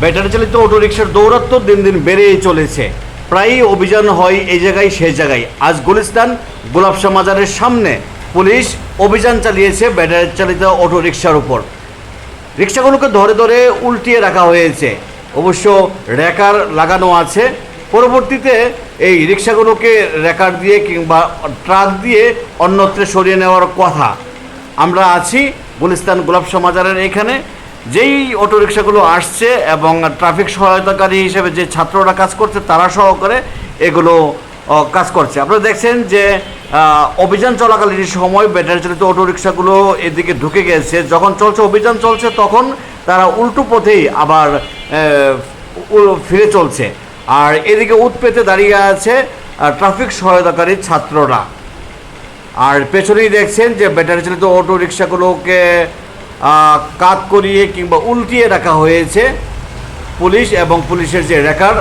Battery চালিত অটোরিকশার দৌরাত্ম দিন দিন বেড়েই চলেছে। প্রায়ই অভিযান হয় এই জায়গায়, সেই জায়গায়। আজ গুলিস্তান গোলাপশা মাজারের সামনে পুলিশ অভিযান চালিয়েছে ব্যাটারি চালিত অটোরিকশার উপর। রিক্সাগুলোকে ধরে ধরে উল্টিয়ে রাখা হয়েছে। অবশ্য র্যাকার লাগানো আছে। পরবর্তীতে এই রিক্সাগুলোকে র্যাকার দিয়ে কিংবা ট্রাক দিয়ে অন্যত্রে সরিয়ে নেওয়ার কথা। আমরা আছি গুলিস্তান গোলাপ সমাজারের এখানে। যেই অটোরিকশাগুলো আসছে এবং ট্রাফিক সহায়তাকারী হিসেবে যে ছাত্ররা কাজ করছে তারা সহকারে এগুলো কাজ করছে। আপনারা দেখছেন যে অভিযান চলাকালীন সময় ব্যাটারি চালিত অটোরিকশাগুলো এদিকে ঢুকে গেছে। যখন চলছে অভিযান চলছে তখন তারা উল্টো পথেই আবার ফিরে চলছে। আর এদিকে উৎপেতে দাঁড়িয়ে আছে ট্রাফিক সহায়তাকারী ছাত্ররা। আর পেছনেই দেখছেন যে ব্যাটারি চালিত অটো রিক্সাগুলোকে আহ, কাত করিয়ে কিংবা উল্টিয়ে রাখা হয়েছে পুলিশ এবং পুলিশের যে রেকার